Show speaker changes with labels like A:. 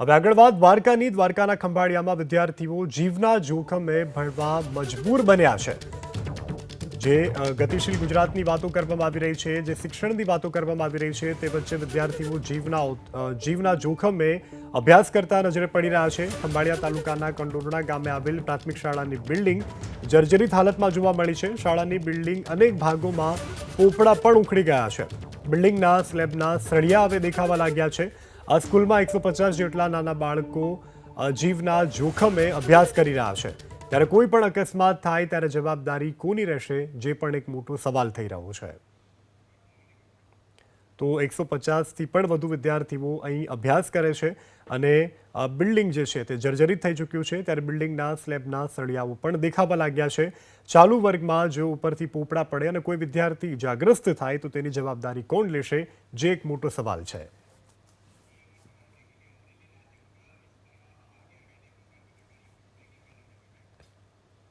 A: હવે આગળ વાત દ્વારકાની. દ્વારકાના ખંભાળિયામાં વિદ્યાર્થીઓ જીવના જોખમે ભણવા મજબૂર બન્યા છે. જે ગતિશીલ ગુજરાતની વાતો કરવામાં આવી રહી છે, જે શિક્ષણની વાતો કરવામાં આવી રહી છે, તે વચ્ચે વિદ્યાર્થીઓ જીવના જીવના જોખમે અભ્યાસ કરતા નજરે પડી રહ્યા છે. ખંભાળિયા તાલુકાના કંડોરણા ગામે આવેલ પ્રાથમિક શાળાની બિલ્ડિંગ જર્જરિત હાલતમાં જોવા મળી છે. શાળાની બિલ્ડિંગ અનેક ભાગોમાં પોપડા પણ ઉખડી ગયા છે. બિલ્ડિંગના સ્લેબના સળિયા હવે દેખાવા લાગ્યા છે. આ સ્કૂલમાં એકસો પચાસ જેટલા નાના બાળકો જીવના જોખમે અભ્યાસ કરી રહ્યા છે. ત્યારે કોઈ પણ અકસ્માત થાય ત્યારે જવાબદારી કોની રહેશે, જે પણ એક મોટો સવાલ થઈ રહ્યો છે. તો એકસો પચાસથી પણ વધુ વિદ્યાર્થીઓ અહીં અભ્યાસ કરે છે અને બિલ્ડિંગ જે છે તે જર્જરિત થઈ ચૂક્યું છે. ત્યારે બિલ્ડિંગના સ્લેબના સળિયાઓ પણ દેખાવા લાગ્યા છે. ચાલુ વર્ગમાં જો ઉપરથી પોપડા પડે અને કોઈ વિદ્યાર્થી ઇજાગ્રસ્ત થાય તો તેની જવાબદારી કોણ લેશે, જે એક મોટો સવાલ છે.